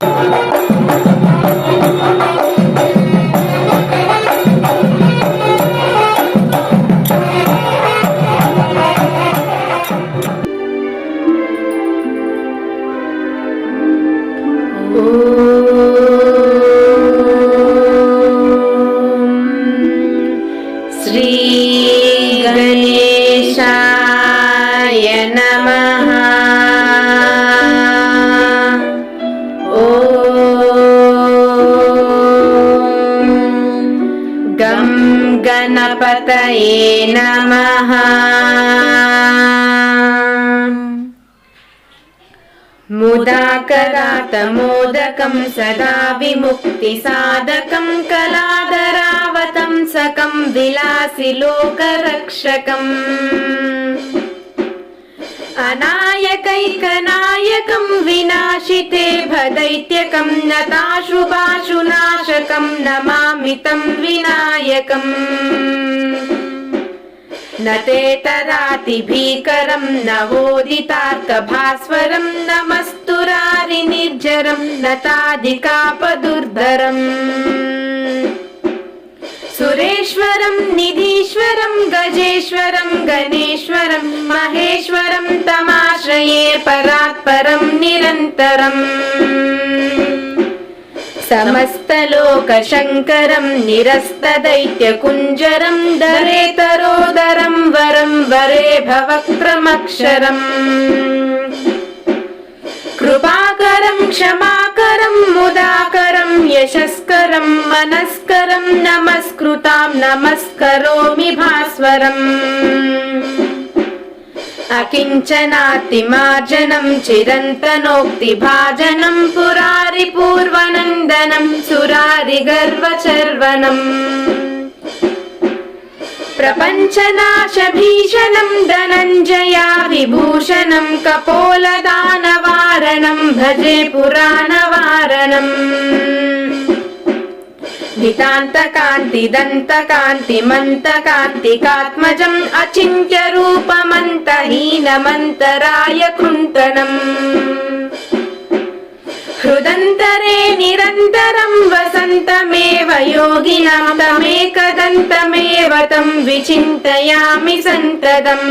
श्री गणेश गणपतये नमः मुदाकरातमोदकं सदा विमुक्तिसाधकं कलाधरावतंसकं विलासि लोकरक्षकम् अनायकैकनायकं विनाशिते भदैत्यकं नताशुभाशुनाशकं नमामि तं विनायकम् न ते तदातिभीकरं नवोदितार्कभास्वरं नमस्तुरारिनिर्जरं नताधिकापदुर्धरम् सुरेश्वरं निधीश्वरं गजेश्वरं गणेश्वरं महेश्वरं तमाश्रये परात्परं निरन्तरम् समस्तलोकशङ्करं निरस्तदैत्यकुञ्जरं दरेतरोदरं वरं वरे भवक्रमक्षरम् कृपाकरं क्षमाकरं मुदाकरं यशस्करं मनस्करं नमस्कृतां नमस्करोमि भास्वरम् अकिञ्चनातिमार्जनं चिरन्तनोक्तिभाजनं पुरारिपूर्वनन्दनं सुरारिगर्वचर्वणम् प्रपञ्चनाशभीषणं धनञ्जया विभूषणं कपोलदानवारणं भजे पुराणवारणम् హితాంతకాంతి దంతకాంతి మంతకాంతికాత్మజం అచింత్య రూపమంతహీనమంతరాయ కృంతనం హృదంతరే నిరంతరం వసంతమేవ యోగినాం తమేకదంతమేవ తం విచింతయామి సంతదం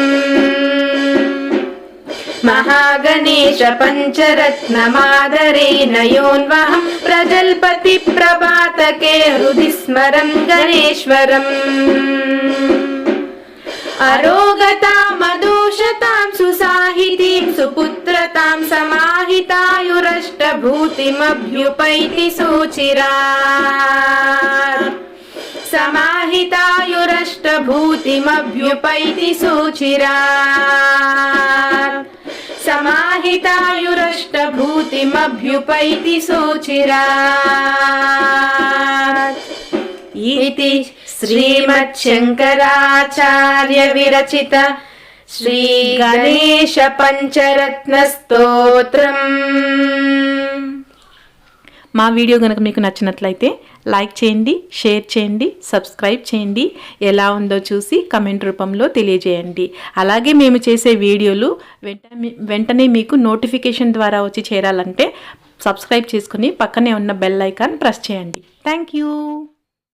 महागणेश पञ्चरत्नमादरेण योन्वहं प्रजल्पति प्रभातके हृदि स्मरं गणेश्वरम् अरोगतामदोषतां सुसाहितीं सुपुत्रतां समाहितायुरष्टभूतिमभ्युपैति सुचिरात् समाहितायुरष्टभूतिमभ्युपैति सुचिरात् समाहितायुरष्टभूतिमभ्युपैति सुचिरात् इति श्रीमच्छङ्कराचार्यविरचित श्रीगणेशपञ्चरत्नस्तोत्रम् మా వీడియో కనుక మీకు నచ్చినట్లయితే లైక్ చేయండి షేర్ చేయండి సబ్స్క్రైబ్ చేయండి. ఎలా ఉందో చూసి కమెంట్ రూపంలో తెలియజేయండి. అలాగే మేము చేసే వీడియోలు వెంటనే వెంటనే మీకు నోటిఫికేషన్ ద్వారా వచ్చి చేరాలంటే సబ్స్క్రైబ్ చేసుకుని పక్కనే ఉన్న బెల్ ఐకాన్ ప్రెస్ చేయండి. Thank you.